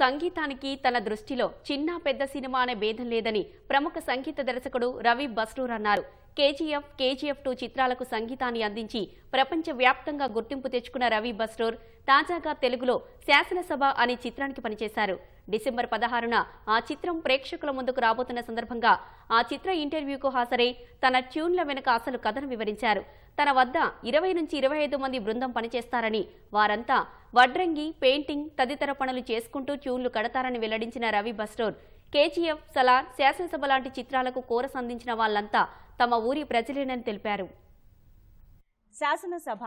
సంగీతానికి తన దృష్టిలో చిన్న పెద్ద సినిమా అనే భేదం లేదని ప్రముఖ సంగీత దర్శకుడు రవి బస్రూర్ అన్నారు. కేజీఎఫ్ కేజీఎఫ్ టూ చిత్రాలకు సంగీతాన్ని అందించి ప్రపంచవ్యాప్తంగా గుర్తింపు తెచ్చుకున్న రవి బస్రూర్ తాజాగా తెలుగులో శాసనసభ అనే చిత్రానికి పనిచేశారు. డిసెంబర్ పదహారున ఆ చిత్రం ప్రేక్షకుల ముందుకు రాబోతున్న సందర్భంగా ఆ చిత్ర ఇంటర్వ్యూకు హాజరై తన ట్యూన్ల వెనుక అసలు కథను వివరించారు. తన వద్ద ఇరవై నుంచి ఇరవై ఐదు మంది బృందం పనిచేస్తారని వారంతా వడ్రంగి పెయింటింగ్ తదితర పనులు చేసుకుంటూ ట్యూన్లు కడతారని వెల్లడించిన రవి బస్టోర్ కేజీఎఫ్ సలార్ శాసనసభ లాంటి చిత్రాలకు కోరస్ అందించిన వాళ్ళంతా తమ ఊరి ప్రజలేనని తెలిపారు. శాసనసభ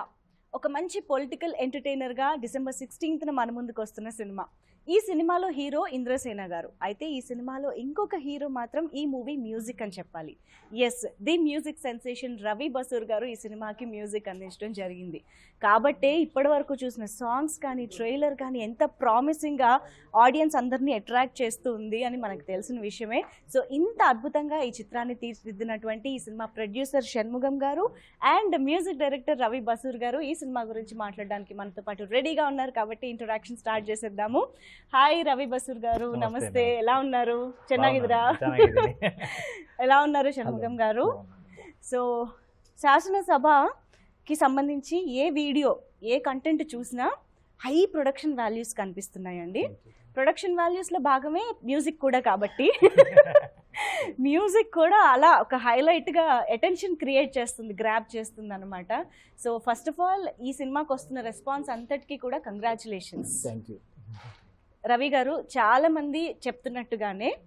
ఒక మంచి పొలిటికల్ ఎంటర్టైనర్గా డిసెంబర్ సిక్స్టీన్త్న మన ముందుకు వస్తున్న సినిమా. ఈ సినిమాలో హీరో ఇంద్రసేన గారు. అయితే ఈ సినిమాలో ఇంకొక హీరో మాత్రం ఈ మూవీ మ్యూజిక్ అని చెప్పాలి. Yes the music sensation Ravi Basrur గారు ఈ సినిమాకి మ్యూజిక్ అందించడం జరిగింది. కాబట్టే ఇప్పటి వరకు చూసిన సాంగ్స్ కానీ ట్రైలర్ కానీ ఎంత ప్రామిసింగ్గా ఆడియన్స్ అందరినీ అట్రాక్ట్ చేస్తూ ఉంది అని మనకు తెలిసిన విషయమే. సో ఇంత అద్భుతంగా ఈ చిత్రాన్ని తీర్చిదిద్దినటువంటి ఈ సినిమా ప్రొడ్యూసర్ షణ్ముగం గారు and music director Ravi Basrur గారు ఈ సినిమా గురించి మాట్లాడడానికి మనతో పాటు రెడీగా ఉన్నారు కాబట్టి ఇంట్రొడక్షన్ స్టార్ట్ చేసేద్దాము. హాయ్ రవి బసూర్ గారు నమస్తే, నమస్తే నమస్తే. ఎలా ఉన్నారు ಚೆನ್ನಾಗಿದ್ದೀರಾ ಚೆನ್ನಾಗಿದ್ದೀನಿ. ఎలా ఉన్నారు షణ్ముగం గారు సో శాసనసభకి సంబంధించి ఏ వీడియో ఏ కంటెంట్ చూసినా హై ప్రొడక్షన్ వాల్యూస్ కనిపిస్తున్నాయండి ప్రొడక్షన్ వాల్యూస్లో భాగమే మ్యూజిక్ కూడా కాబట్టి మ్యూజిక్ కూడా అలా ఒక హైలైట్గా అటెన్షన్ క్రియేట్ చేస్తుంది గ్రాప్ చేస్తుంది అనమాట సో ఫస్ట్ ఆఫ్ ఆల్ ఈ సినిమాకి వస్తున్న రెస్పాన్స్ అంతటికీ కూడా కంగ్రాచులేషన్స్ థ్యాంక్ యూ రవి గారు చాలా మంది చెప్తున్నట్టుగానే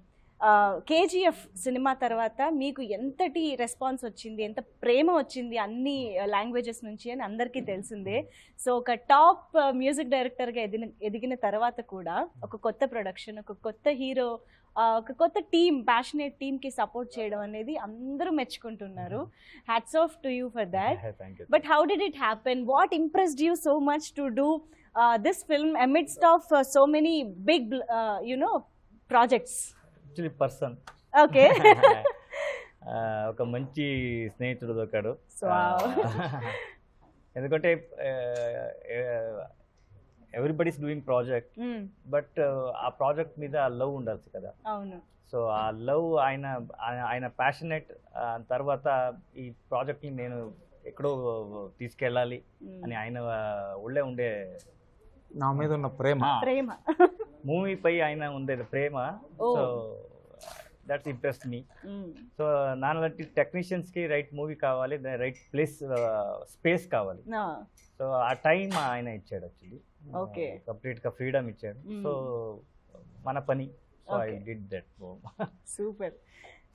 కేజీఎఫ్ సినిమా తర్వాత మీకు ఎంతటి రెస్పాన్స్ వచ్చింది ఎంత ప్రేమ వచ్చింది అన్ని లాంగ్వేజెస్ నుంచి అని అందరికీ తెలిసిందే. సో ఒక టాప్ మ్యూజిక్ డైరెక్టర్గా ఎదిగిన ఎదిగిన తర్వాత కూడా ఒక కొత్త ప్రొడక్షన్ ఒక కొత్త హీరో ఒక కొత్త టీమ్ ప్యాషనేట్ టీమ్కి సపోర్ట్ చేయడం అనేది అందరూ మెచ్చుకుంటున్నారు. Hats off to you for that you But how did it happen? What impressed you so much to do? Uh, this film amidst of uh, so many big, uh, you know, projects? Actually person Okay. ఒక మంచి స్నేహితుడు దొరికాడు So, wow. ఎందుకంటే everybody's doing project Mm, but ఆ project మీద love ఉండాల్సి కదా అవును సో ఆ లవ్ ఆయన ఆయన- ఆయన ప్యాషనెట్ తర్వాత ఈ ప్రాజెక్ట్ని నేను ఎక్కడో తీసుకెళ్ళాలి Mm. అని ఆయన ఒళ్ళే ఉండే నా మీద ఉన్న ప్రేమ. ప్రేమ. మూవీ పై ఆయన ఉండే ప్రేమ. So that's interest me so నాలాంటి టెక్నీషియన్స్కి రైట్ మూవీ కావాలి రైట్ ప్లేస్ స్పేస్ కావాలి. సో ఆ టైం ఆయన ఇచ్చాడు యాక్చువల్లీ Okay. కంప్లీట్గా ఫ్రీడమ్ ఇచ్చాడు. సో మన పని. So I. Did that super.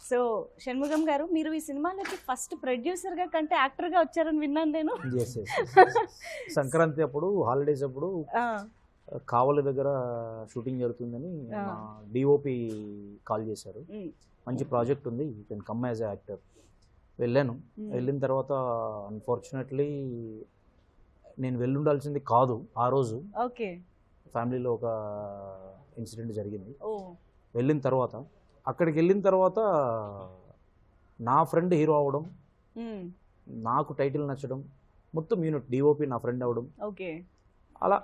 So Shanmugam గారు మీరు ఈ సినిమాలోకి ఫస్ట్ ప్రొడ్యూసర్గా కంటే యాక్టర్గా వచ్చారని విన్నాను నేను. సంక్రాంతి అప్పుడు హాలిడేస్ అప్పుడు కావలి దగ్గర షూటింగ్ జరుగుతుందని డిఓపి కాల్ చేశారు. మంచి ప్రాజెక్ట్ ఉంది you can come as actor వెళ్ళాను. వెళ్ళిన తర్వాత అన్ఫార్చునేట్లీ నేను వెళ్ళుండాల్సింది కాదు ఆ రోజు ఓకే. ఫ్యామిలీలో ఒక ఇన్సిడెంట్ జరిగింది. వెళ్ళిన తర్వాత అక్కడికి వెళ్ళిన తర్వాత నా ఫ్రెండ్ హీరో అవ్వడం mm, నాకు టైటిల్ నచ్చడం మొత్తం యూనిట్ డిఓపి నా ఫ్రెండ్ అవ్వడం ఓకే. అలా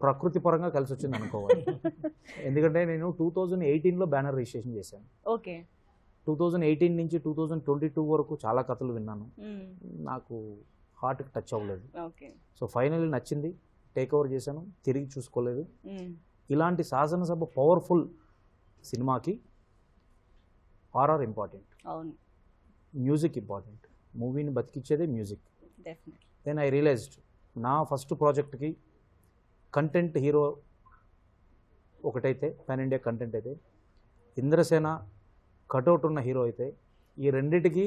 ప్రకృతి పరంగా కలిసి వచ్చింది అనుకోవాలి. ఎందుకంటే నేను టూ థౌజండ్ ఎయిటీన్లో బ్యానర్ రిజిస్ట్రేషన్ చేశాను. ఓకే. టూ థౌజండ్ ఎయిటీన్ నుంచి టూ థౌజండ్ ట్వంటీ టూ వరకు చాలా కథలు విన్నాను. నాకు హార్ట్కి టచ్ అవ్వలేదు. ఓకే. సో ఫైనల్లీ నచ్చింది. టేక్ ఓవర్ చేశాను. తిరిగి చూసుకోలేదు. ఇలాంటి శాసనసభ పవర్ఫుల్ సినిమాకి ఆర్ఆర్ ఇంపార్టెంట్ అవును. మ్యూజిక్ ఇంపార్టెంట్ మూవీని బతికిచ్చేదే మ్యూజిక్ దెన్ ఐ రియలైజ్డ్ నా ఫస్ట్ ప్రాజెక్ట్కి కంటెంట్ హీరో ఒకటైతే పాన్ ఇండియా కంటెంట్ అయితే ఇంద్రసేన కటౌట్ ఉన్న హీరో అయితే ఈ రెండిటికి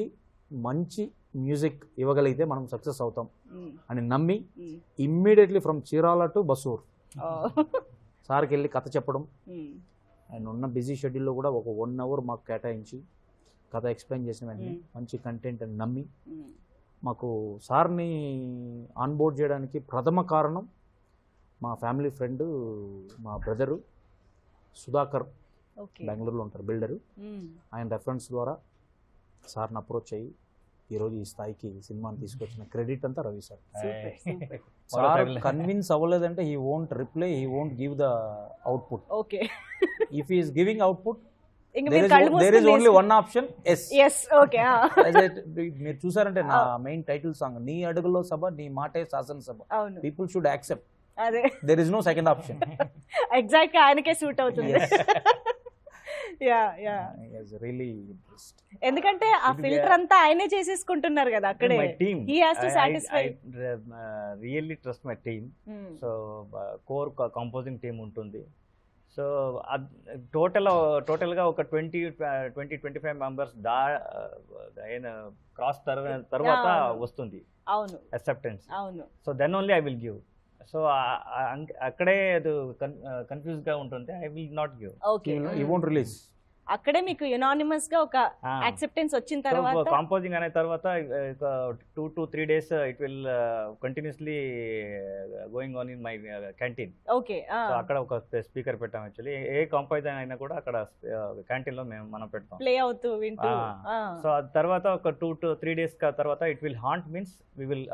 మంచి మ్యూజిక్ ఇవ్వగలిగితే మనం సక్సెస్ అవుతాం. అని నమ్మి immediately from Chirala to Basrur. సార్కి వెళ్ళి కథ చెప్పడం. ఆయన ఉన్న బిజీ షెడ్యూల్లో కూడా ఒక వన్ అవర్ మాకు కేటాయించి కథ ఎక్స్ప్లెయిన్ చేసిన వెంటనే. మంచి కంటెంట్ అని నమ్మి మాకు సార్ని ఆన్బోర్డ్ చేయడానికి ప్రథమ కారణం మా ఫ్యామిలీ ఫ్రెండ్ మా బ్రదరు సుధాకర్ బెంగళూరులో ఉంటారు బిల్డరు ఆయన రెఫరెన్స్ ద్వారా సార్ని అప్రోచ్ అయ్యి ఈరోజు ఈ స్థాయికి సినిమాని తీసుకొచ్చిన క్రెడిట్ అంతా Ravi sir. Sir convince అవ్వలేదంటే he won't reply he won't give the output okay. If is giving output మీరు చూసారంటే నా మెయిన్ టైటిల్ సాంగ్ నీ అడుగులో సభ నీ మాటే శాసనసభ. పీపుల్ షుడ్ యాక్సెప్ట్ అదే. There is no second option ఎగ్జాక్ట్గా ఆయనకే సూట్ అవుతుంది. Yeah yeah. రియలీ ఇంట్రెస్ట్ ఎందుకంటే ఆ ఫిల్టర్ అంతా ఆయనే చేసేసుకుంటున్నారు కదా అక్కడే. Really trust my team so core composing team ఉంటుంది. సో టోటల్ టోటల్గా ఒక twenty twenty twenty five members దా అయిన క్రాస్ తర్వాత. వస్తుంది. అవును. అక్సెప్టెన్స్ అవును. So then only I will give so అక్కడే అది కన్ఫ్యూజ్గా ఉంటుంది I will not give. Okay. You won't release అక్కడే మీకు యునానిమస్గా ఒక యాక్సెప్టెన్స్ వచ్చిన తర్వాత కాంపోజింగ్ అనే తర్వాత two to three days it will continuously going on in my canteen okay. So అక్కడ ఒక స్పీకర్ పెట్టాం యాక్చువల్లీ ఏ కాంపోజ్ అయినా కూడా అక్కడ క్యాంటీన్లో మేము మనం పెడతాం. ప్లే అవుతూ వింటూ. ఆ. సో ఆ తర్వాత ఒక టూ టు త్రీ డేస్ తర్వాత it will haunt means we will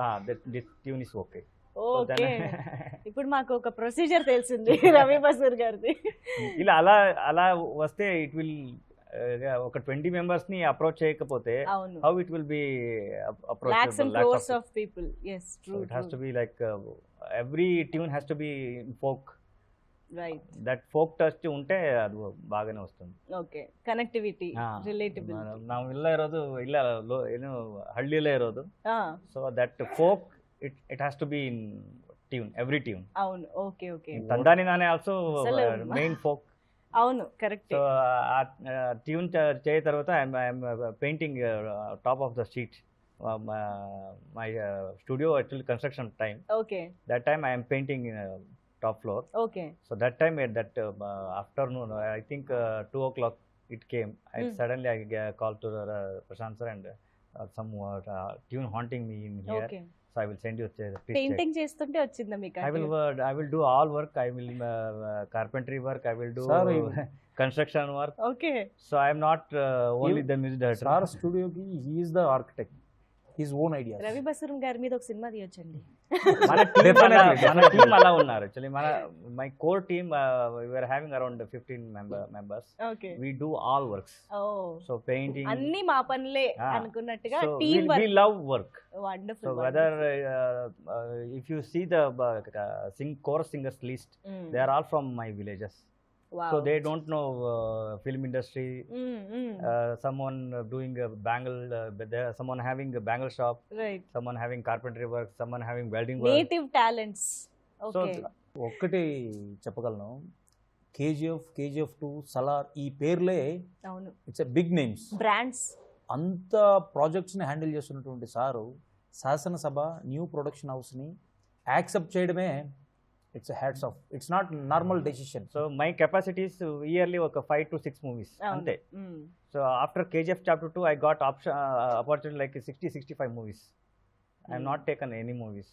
this tune is okay okay ఇప్పుడు మాకు ఒక ప్రొసీజర్ తెలిసింది రవి బసూర్ గారిది ఇలా అలా అలా వస్తే ఇట్ విల్ ఒక ట్వంటీ మెంబర్స్ ని అప్రోచ్ చేయకపోతే అవును how it will be lakhs and crores of people yes true it has to be like every tune has to be folk right that folk touch ఉంటే ಅದು బాగానే వస్తుంది okay connectivity ಹಾ. Relatability ನಾವು- ನಾವು ಇಲ್ಲ ಇರೋದು ಇಲ್ಲ ಲೋ- ಏನು ಹಳ್ಳಿಯಲ್ಲೇ ಇರೋದು so that folk it, it has to be in tune every tune అవును ఓకే ఓకే తందాని నానే ఆల్సో మెయిన్ ఫోక్ అవును కరెక్ట్ సో ఆ ట్యూన్ చేయ తర్వాత I'm painting top of the street my studio actually construction time okay that time I'm painting top floor okay so that time at that afternoon I think two o'clock it came I suddenly I call to Prashant sir and some uh, tune haunting me in here. Okay. So I will send you. a- Please check. Painting చేస్తుంటే వచ్చిందా మీకు I will. Uh, I will do all work. I will uh, uh, carpentry work. I will do Sir, construction work. Okay So I am not uh, only You- the music director. Sir స్టూడియోకి he is the architect his own idea Ravi Basrur గారి మీద ఒక cinema తీయొచ్చండి. మన team Definitely, అలా- ఉన్నారు actually. మన my core team we are having around fifteen member members okay. We do all works oh. So painting అన్ని మా పనులే. అనుకున్నట్టుగా team we, we work love work. So wonderful whether uh, uh, if you see the uh, sing chorus singers list, they are all from villages. So they don't know uh, film industry. Uh, someone uh, doing a bangle, uh, someone having a bangle shop, right someone having carpentry work, someone having welding work. Native talents So okay th- ఒక్కటి చెప్పగలను KGF KGF two Salaar ఈ పేర్లే అవును it's big names brands అంత ప్రాజెక్ట్స్ని handle చేస్తున్నటువంటి sir శాసనసభ new production హౌస్ని యాక్సెప్ట్ చేయడమే It's hats off it's not normal decision so my capacity is yearly ఒక five to six movies. అంతే. So after KGF chapter 2, I got option, uh, opportunity like 60, 65 movies. I have Hmm. not taken any movies.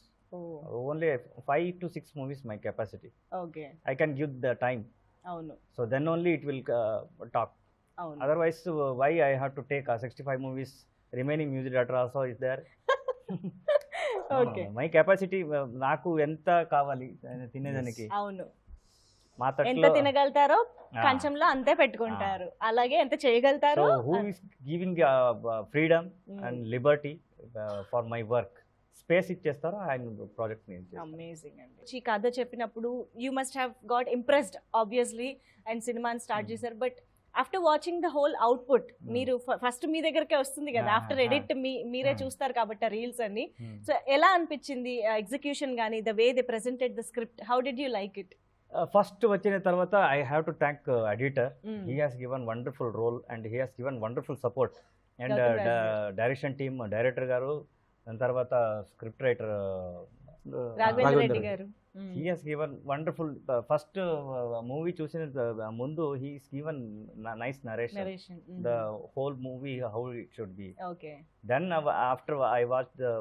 Only five to six movies my capacity. Okay I can give the time. అవును So then only it will uh, talk. అవును Otherwise, uh, why I have to take uh, 65 movies? Remaining music director My capacity నాకు ఎంత కావాలి తినేదానికి? అవును. ఎంత తినగలుగుతారో కంచంలో అంతే పెట్టుకుంటారు. అలాగే ఎంత చేయగలుగుతారో who is giving freedom and liberty for my work space ఇచ్చేస్తారో? ఆయన ప్రాజెక్ట్. అమేజింగ్ అండి. ఈ కథ చెప్పినప్పుడు you must have got impressed obviously and సినిమాని స్టార్ట్. చేశారు but after watching the whole output Hmm. మీరు ఫస్ట్ మీ దగ్గరకే వస్తుంది కదా ఆఫ్టర్. ఎడిట్ మీ మీరే Hmm. చూస్తారు కాబట్టి రీల్స్ అన్ని Hmm. సో ఎలా అనిపించింది ఎగ్జిక్యూషన్ కానీ the way they presented the script how did you like it first వచ్చిన తర్వాత I have to thank editor he has given wonderful role and he has given wonderful support and. Direction team director గారు దాని తర్వాత script writer Reddy. గారు he has given wonderful first movie చూసిన uh, ముందు he's given nice narration narration the whole movie how it should be okay then uh, after I watched the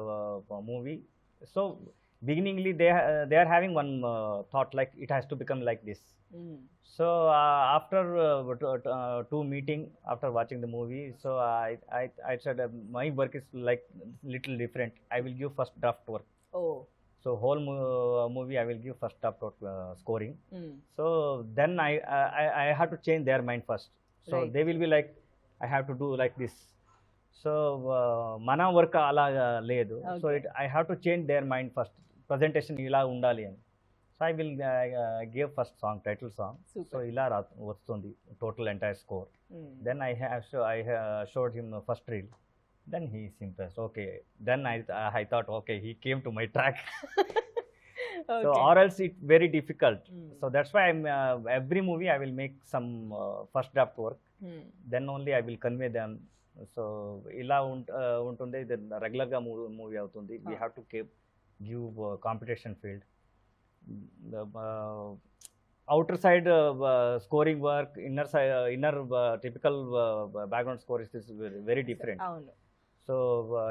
uh, movie, so beginningly they uh, they are having one uh, thought like it has to become like this. So uh, after uh, t- t- uh, two meeting, after watching the movie, so I I, I said uh, give first draft work uh, scoring. So then I, I I had to change their mind first. So Right. they will be like, I have to do like this. So uh, మన work అలా లేదు so. It I have to change their mind first presentation ఇలా ఉండాలి అని so I will give first song title song so ఇలా వస్తుంది total entire score then I have I showed him first reel then he is impressed okay then I I thought okay he came to my track so or else it very difficult so that's why I'm every movie I will make some first draft work then only I will convey them so ఇలా ఉంట uh, ఉంటుంది ఇది రెగ్యులర్గా movie అవుతుంది. We. Have to keep give competition field outer side uh, uh, scoring work inner side uh, inner uh, typical uh, so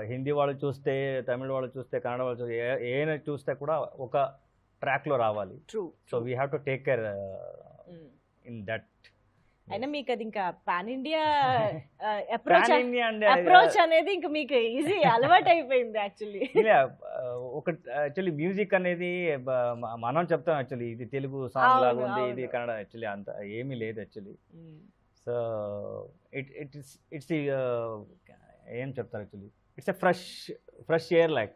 Hindi వాళ్ళు చూస్తే తమిళ వాళ్ళు చూస్తే కన్నడ వాళ్ళు చూస్తే ఏ- చూస్తే కూడా ఒక ట్రాక్లో రావాలి. True so we have to take care in that అయినా మీకు అది ఇంకా పాన్ ఇండియా అప్రోచ్ అప్రోచ్ అనేది ఇంకా మీకు ఈజీ అలవాటు అయిపోయింది యాక్చువల్లీ ఒక యాక్చువల్లీ మ్యూజిక్ అనేది మనం చెప్తాం యాక్చువల్లీ ఇది తెలుగు సాంగ్ లాగా ఉంది ఇది. కన్నడ యాక్చువల్లీ అంత ఏమీ లేదు actually so it it is it's ఏం చెప్తారు actually it's a fresh fresh air like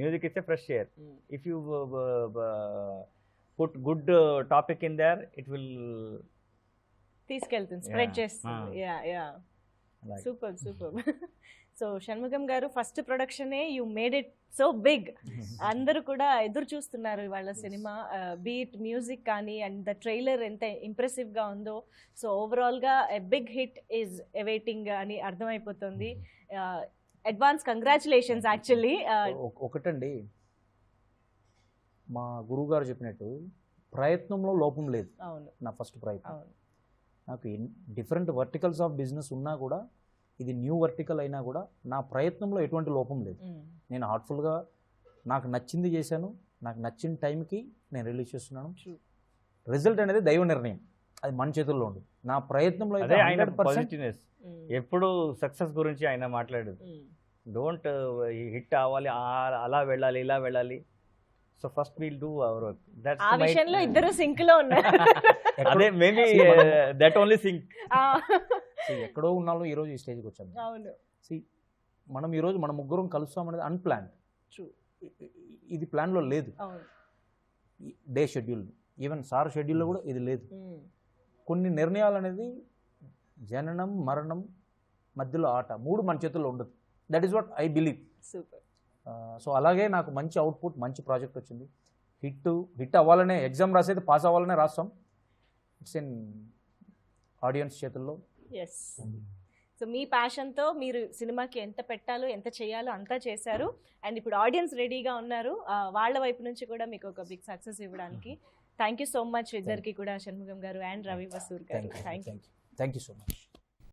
music it's a fresh air. If you put good topic in there it will తీసుకెళ్తుంది స్ప్రెడ్. చేస్తుంది. Yeah yeah super super so Shanmugam గారు first ప్రొడక్షనే you made it so big. అందరూ కూడా ఎదురు చూస్తున్నారు వాళ్ళ cinema. Beat music కానీ and the trailer ఎంత ఇంప్రెసివ్గా ఉందో. సో ఓవరాల్గా బిగ్ హిట్ ఈజ్ అవైటింగ్ అని అర్థమైపోతుంది. అడ్వాన్స్ కంగ్రాచులేషన్స్ యాక్చువల్లీ ఒక- ఒకటండి. మా గురువు గారు చెప్పినట్టు ప్రయత్నంలో లోపం లేదు. అవును. నా ఫస్ట్ ప్రయత్నం. నాకు డిఫరెంట్ వర్టికల్స్ ఆఫ్ బిజినెస్ ఉన్నా కూడా ఇది న్యూ వర్టికల్ అయినా కూడా నా ప్రయత్నంలో ఎటువంటి లోపం లేదు. నేను హార్ట్ఫుల్గా నాకు నచ్చింది చేశాను నాకు నచ్చిన టైంకి నేను రిలీజ్ చేస్తున్నాను. రిజల్ట్ అనేది దైవ నిర్ణయం. అది మన చేతుల్లో ఉంది. నా ప్రయత్నంలో. ఎప్పుడు సక్సెస్ గురించి ఆయన మాట్లాడదు. డోంట్ హిట్ అవ్వాలి అలా వెళ్ళాలి ఇలా వెళ్ళాలి. So first we'll do our ఆ విషయంలో ఇద్దరు సింక్లో ఉన్నారు. అదే మేబీ దట్ ఓన్లీ సింక్ ఆ. ఎక్కడో ఉన్నాలో ఈరోజు ఈ స్టేజ్కి వచ్చాము అవును. See, మనం ఈరోజు మన ముగ్గురం కలుస్తాం అనేది అన్ప్లాన్ ఇది ప్లాన్లో లేదు. డే షెడ్యూల్ ఈవెన్ సార్ షెడ్యూల్లో కూడా ఇది లేదు. కొన్ని నిర్ణయాలు అనేది జననం మరణం మధ్యలో ఆట మూడు మన చేతుల్లో ఉండదు. That is what I believe super. So అలాగే నాకు మంచి అవుట్పుట్ మంచి ప్రాజెక్ట్ వచ్చింది. హిట్ హిట్ అవ్వాలనే ఎగ్జామ్ రాసేది పాస్ అవ్వాలనే రాస్తాం. ఇట్స్ ఇన్ ఆడియన్స్ చేతుల్లో. ఎస్ సో మీ ప్యాషన్తో మీరు సినిమాకి ఎంత పెట్టాలో ఎంత చేయాలో అంతా చేశారు. అండ్ ఇప్పుడు ఆడియన్స్ రెడీగా ఉన్నారు. వాళ్ళ వైపు నుంచి కూడా మీకు ఒక బిగ్ సక్సెస్ ఇవ్వడానికి. థ్యాంక్ యూ సో మచ్ ఇద్దరికి కూడా షణ్ముఖం గారు అండ్ రవి వసూర్ గారు. Thank you thank you so much